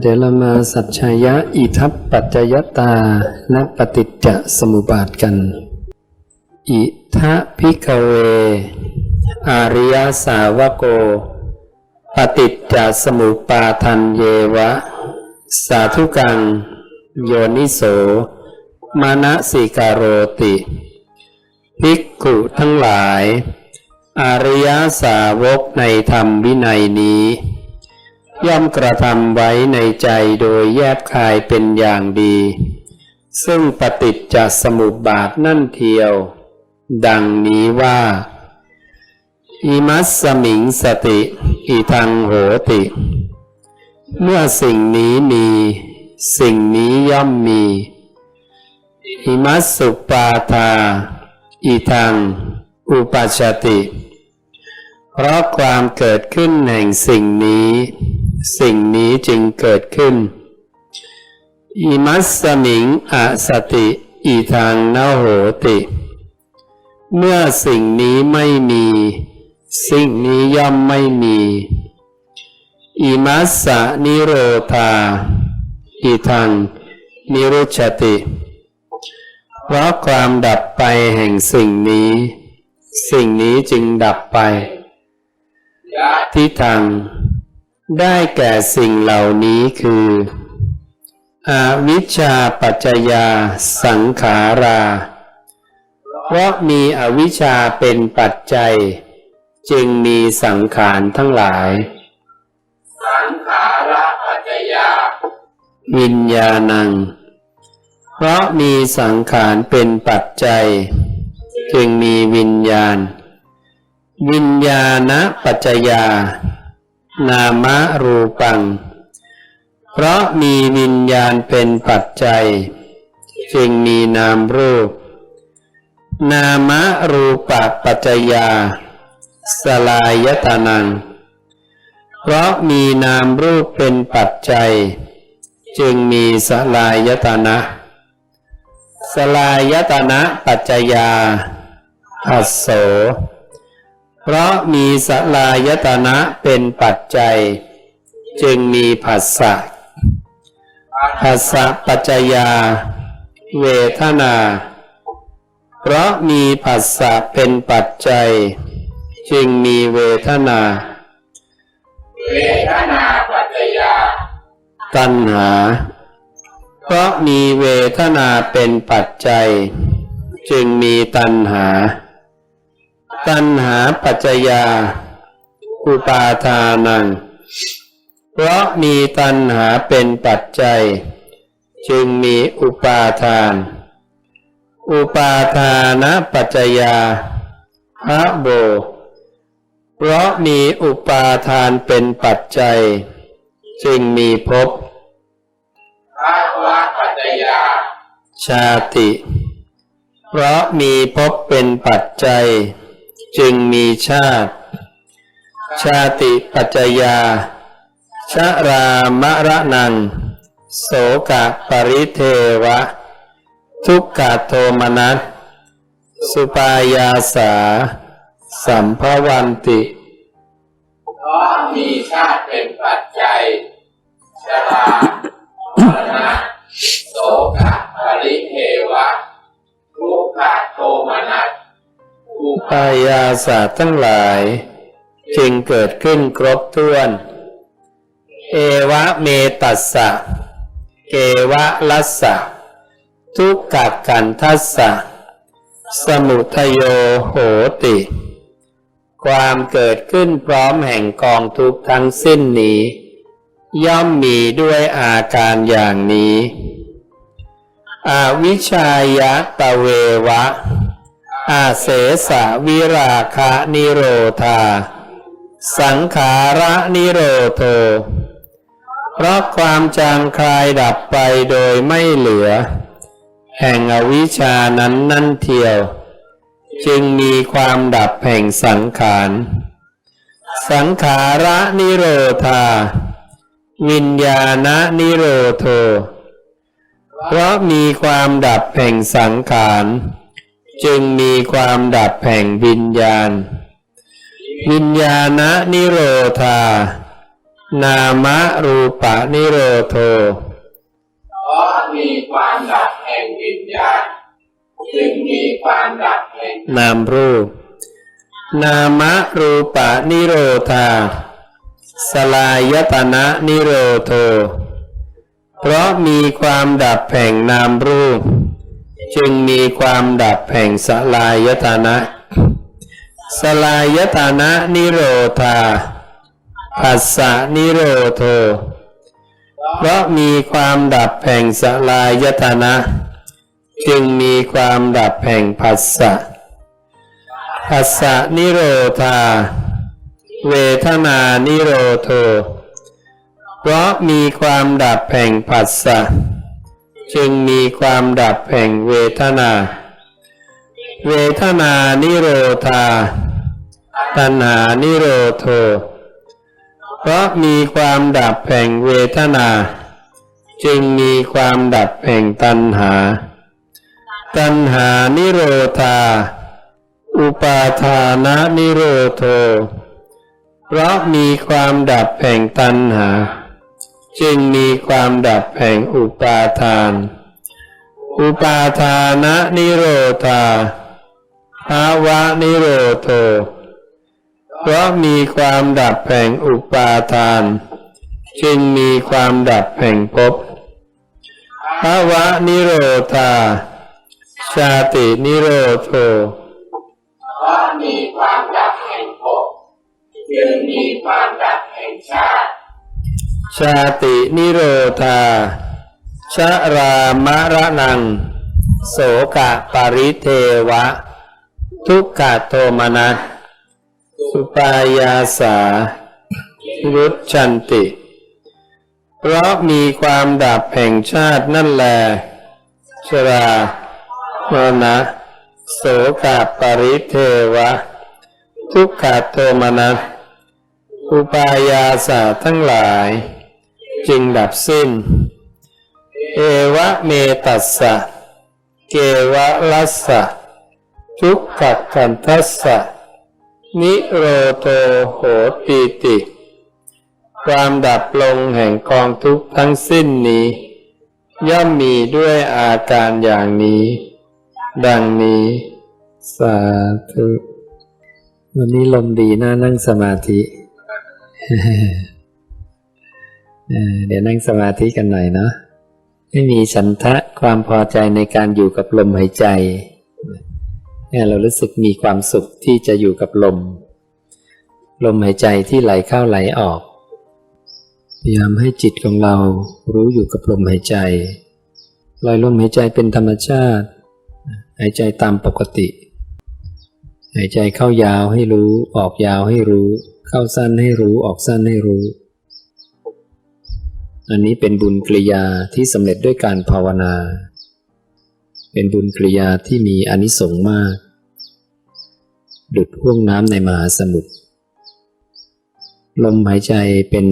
เดี๋ยวเรามาสัจชายะอิทัปปัจจยตาและปฏิจจสมุปบาทกัน อิทะพิกเว อาริยสาวโก ปฏิจจสมุปปาทันเยวะ สาธุกัง โยนิโส มานะสิการโรติ ภิกขุทั้งหลาย อาริยสาวกในธรรมวินัยนี้ ย่อมกระทำไว้ในใจโดยแยบคายเป็นอย่างดี ซึ่งปฏิจจสมุปบาทนั่นเทียว ดังนี้ว่าอิมัสสมิงสติอิทังโหติ เมื่อสิ่งนี้มี สิ่งนี้ย่อมมีอิมัสสุปาทาอิทัง อุปัชชติ เพราะความเกิดขึ้นแห่งสิ่งนี้ สิ่งนี้จึงเกิดขึ้น อิมัสสมิงอสติอีทางนโหติ เมื่อสิ่งนี้ไม่มี สิ่งนี้ย่อมไม่มีอิมัสสะนิโรธาอีทางนิรุชติ เพราะความดับไปแห่งสิ่งนี้ สิ่งนี้จึงดับไปทิทาง ได้แก่สิ่งเหล่านี้คืออาวิชชาปัจจยาสังขารา เพราะมีอวิชชาเป็นปัจจัย จึงมีสังขารทั้งหลาย สังขาระปัจจยา วิญญาณัง เพราะมีสังขารเป็นปัจจัย จึงมีวิญญาณ วิญญาณปัจจยา นามรูปัง เพราะมีวิญญาณเป็นปัจจัย จึงมีนามรูป นามรูปปัจจยา สลายตานัง เพราะมีนามรูปเป็นปัจจัย จึงมีสลายตานะ สลายตนะปัจจยาอสโส เพราะมีสลายตนะเป็นปัจจัย จึงมีผัสสะผัสสะปัจจยา เวทนา เพราะมีผัสสะเป็นปัจจัย จึงมีเวทนา เวทนาปัจจยา ตัณหา เพราะมีเวทนาเป็นปัจจัย จึงมีตัณหา ตัณหาปัจจยา อุปาทานัง เพราะมีตัณหาเป็นปัจจัย จึงมีอุปาทาน อุปาทานปัจจยาพระโบ เพราะมีอุปาทานเป็นปัจจัย จึงมีภพภาวะปัจจยา ชาติ เพราะมีภพเป็นปัจจัย จึงมีชาติ ชาติปัจจยา ชรามระนัง โสกะปริเทวะ ทุกขโทมนัส สุปายาสา สัมภวันติเพราะมีชาติเป็นปัจจัย ชรามรณะโสกะปริเทวะ ทุกขโทมนัส อุปายาสาทั้งหลาย จึงเกิดขึ้นครบถ้วน เอวะเมตัสสะ เกวะลัสสะ ทุกขกันทัสสะ สมุทโยโหติ ความเกิดขึ้นพร้อมแห่งกองทุกข์ทั้งสิ้นนี้ ย่อมมีด้วยอาการอย่างนี้ อวิชายะตะเววะ อาเสสะวิราคะนิโรธา สังขาระนิโรโทเพราะความจางคลายดับไปโดยไม่เหลือ แห่งอวิชานั้นนั่นเทียว จึงมีความดับแห่งสังขาร สังขาระนิโรธา วิญญาณนิโรโท เพราะมีความดับแห่งสังขาร จึงมีความดับแห่งวิญญาณ วิญญาณนิโรธา นามรูปะนิโรโทเพราะมีความดับแห่งวิญญาณ จึงมีความดับแห่งนามรูป นามรูปะนิโรธา สลายตนะนิโรโท เพราะมีความดับแห่งนามรูป จึงมีความดับแห่งสลายตนะ สลายตนะนิโรธาปัสสะนิโรโท เพราะมีความดับแห่งสลายตนะ จึงมีความดับแห่งผัสสะผัสสะนิโรธา เวทนานิโรโท เพราะมีความดับแห่งผัสสะ จึงมีความดับแห่งเวทนา เวทนานิโรธา ตัณหานิโรโท เพราะมีความดับแห่งเวทนา จึงมีความดับแห่งตัณหา ตัณหานิโรธา อุปาทานะนิโรโท เพราะมีความดับแห่งตัณหา จึงมีความดับแห่งอุปาทาน อุปาทานะนิโรธาภาวะนิโรโทเพราะมีความดับแห่งอุปาทาน จึงมีความดับแห่งภพภาวะนิโรธาชาตินิโรโทเพราะมีความดับแห่งภพจึงมีความดับแห่งชาติ ชาตินิโรธาชรามรนัง โสกะปริเทวะ ทุกขโทมนัสสุปายาสารุจชันติ เพราะมีความดับแห่งชาตินั่นแล ชรามรณะ โสกะปริเทวะ ทุกขโทมนัสอุปายาสาทั้งหลาย จึงดับสิ้น เอวะเมตัสสะ เกวะลัสสะ ทุกขคันทัสสะ นิโรโตโหติติ ความดับลงแห่งกองทุกทั้งสิ้นนี้ ย่อมมีด้วยอาการอย่างนี้ ดังนี้ สาธุวันนี้ลมดีน่านั่งสมาธิ เดี๋ยวนั่งสมาธิกันหน่อยเนาะไม่มีฉันทะความพอใจในการอยู่กับลมหายใจเนี่ยเรารู้สึกมีความสุขที่จะอยู่กับลม ลมหายใจที่ไหลเข้าไหลออก พยายามให้จิตของเรารู้อยู่กับลมหายใจลอยลมหายใจเป็นธรรมชาติ หายใจตามปกติ หายใจเข้ายาวให้รู้ ออกยาวให้รู้ เข้าสั้นให้รู้ออกสั้นให้รู้ อันนี้เป็นบุญกริยาที่สำเร็จด้วยการภาวนา เป็นบุญกริยาที่มีอนิสงส์มาก ดุดห่วงน้ำในมหาสมุทร ลมหายใจเป็น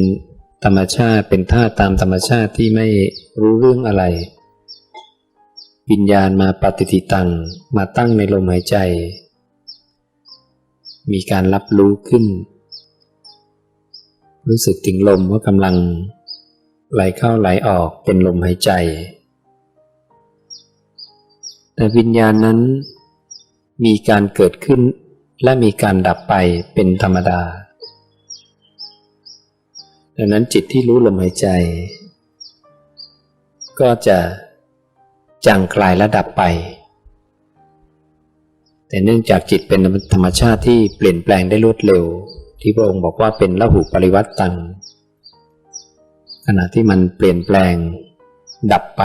ธรรมชาติเป็นท่าตุตามธรรมชาติที่ไม่รู้เรื่องอะไร วิญญาณมาปฏิทิตังมาตั้งในลมหายใจ มีการรับรู้ขึ้น รู้สึกถึงลมว่ากำลัง ไหลเข้าไหลออกเป็นลมหายใจ แต่วิญญาณนั้น มีการเกิดขึ้นและมีการดับไปเป็นธรรมดา ดังนั้นจิตที่รู้ลมหายใจ ก็จะจางคลายและดับไป แต่เนื่องจากจิตเป็นธรรมชาติที่เปลี่ยนแปลงได้รวดเร็ว ที่พระองค์บอกว่าเป็นละหุปริวัตตัง ขณะที่มันเปลี่ยนแปลง ดับไป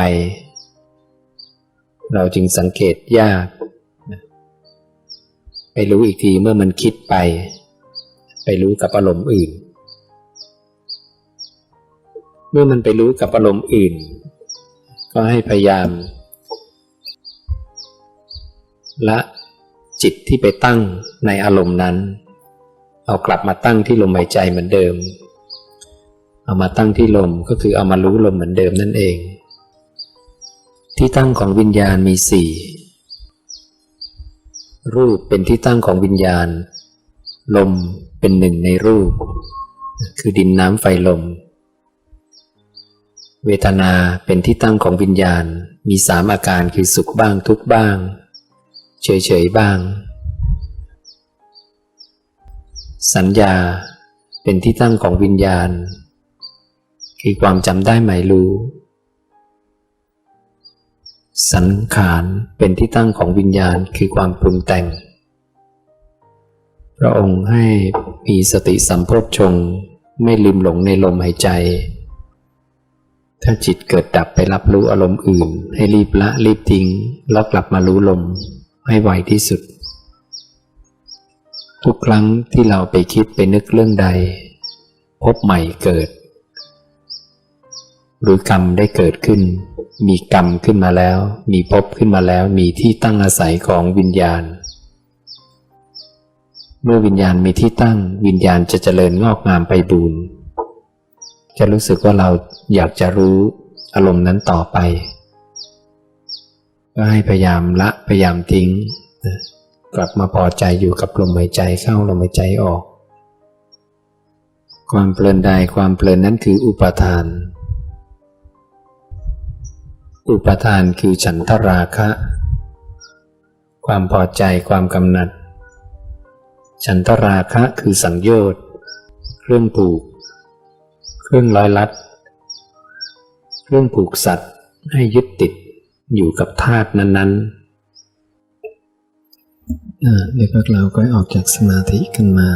เราจึงสังเกตยาก ไปรู้อีกทีเมื่อมันคิดไป ไปรู้กับอารมณ์อื่น เมื่อมันไปรู้กับอารมณ์อื่น ก็ให้พยายาม ละจิตที่ไปตั้งในอารมณ์นั้น เอากลับมาตั้งที่ลมหายใจเหมือนเดิม เอามาตั้งที่ลมก็คือเอามารู้ลมเหมือนเดิมนั่นเอง ที่ตั้งของวิญญาณมีสี่รูปเป็นที่ตั้งของวิญญาณ ลมเป็นหนึ่งในรูป คือดินน้ำไฟลม เวทนาเป็นที่ตั้งของวิญญาณมีสามอาการคือสุขบ้างทุกบ้าง เฉยๆบ้าง สัญญาเป็นที่ตั้งของวิญญาณ คือความจำได้หมายรู้ สังขารเป็นที่ตั้งของวิญญาณคือความปรุงแต่ง พระองค์ให้มีสติสัมโพชงไม่ลืมหลงในลมหายใจ ถ้าจิตเกิดดับไปรับรู้อารมณ์อื่น ให้รีบละรีบทิ้งแล้วกลับมารู้ลมให้ไวที่สุด ทุกครั้งที่เราไปคิดไปนึกเรื่องใด พบใหม่เกิด หรือกรรมได้เกิดขึ้น มีกรรมขึ้นมาแล้ว มีภพขึ้นมาแล้ว มีที่ตั้งอาศัยของวิญญาณ เมื่อวิญญาณมีที่ตั้งวิญญาณจะเจริญงอกงามไปบูรณ์จะรู้สึกว่าเราอยากจะรู้อารมณ์นั้นต่อไป ก็ให้พยายามละพยายามทิ้งนะกลับมาพอใจอยู่กับลมหายใจเข้าลมหายใจออก ความเพลินใดความเพลินนั้นคืออุปทาน อุปทานคือฉันทราคะ ความพอใจความกำหนัด ฉันทราคะคือสังโยชน์เครื่องผูก เครื่องร้อยลัด เครื่องผูกสัตว์ให้ยึดติดอยู่กับธาตุนั้นๆเดี๋ยวพวกเราก็ออกจากสมาธิกันมา